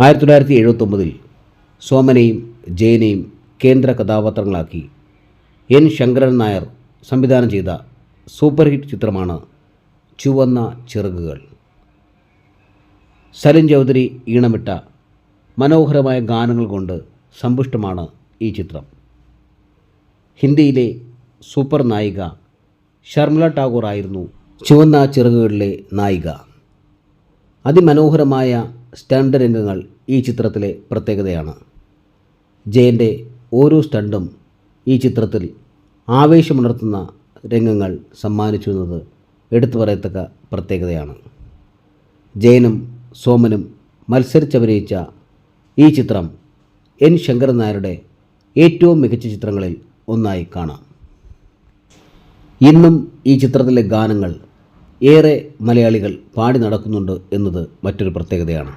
ആയിരത്തി തൊള്ളായിരത്തി എഴുപത്തൊമ്പതിൽ സോമനെയും ജയനെയും കേന്ദ്ര കഥാപാത്രങ്ങളാക്കി എൻ. ശങ്കരൻ നായർ സംവിധാനം ചെയ്ത സൂപ്പർ ഹിറ്റ് ചിത്രമാണ് ചുവന്ന ചിറകുകൾ. സലിൻ ചൗധരി ഈണമിട്ട മനോഹരമായ ഗാനങ്ങൾ കൊണ്ട് സമ്പുഷ്ടമാണ് ഈ ചിത്രം. ഹിന്ദിയിലെ സൂപ്പർ നായിക ഷർമിള ടാഗോർ ആയിരുന്നു ചുവന്ന ചിറകുകളിലെ നായിക. അതിമനോഹരമായ സ്റ്റണ്ട് രംഗങ്ങൾ ഈ ചിത്രത്തിലെ പ്രത്യേകതയാണ്. ജയന്റെ ഓരോ സ്റ്റണ്ടും ഈ ചിത്രത്തിൽ ആവേശമുണർത്തുന്ന രംഗങ്ങൾ സമ്മാനിച്ചു എന്നത് എടുത്തു പറയത്തക്ക പ്രത്യേകതയാണ്. ജയനും സോമനും മത്സരിച്ചഭിനയിച്ച ഈ ചിത്രം എൻ. ശങ്കരൻ നായരുടെ ഏറ്റവും മികച്ച ചിത്രങ്ങളിൽ ഒന്നായി കാണാം. ഇന്നും ഈ ചിത്രത്തിലെ ഗാനങ്ങൾ ഏറെ മലയാളികൾ പാടി നടക്കുന്നുണ്ട് എന്നത് മറ്റൊരു പ്രത്യേകതയാണ്.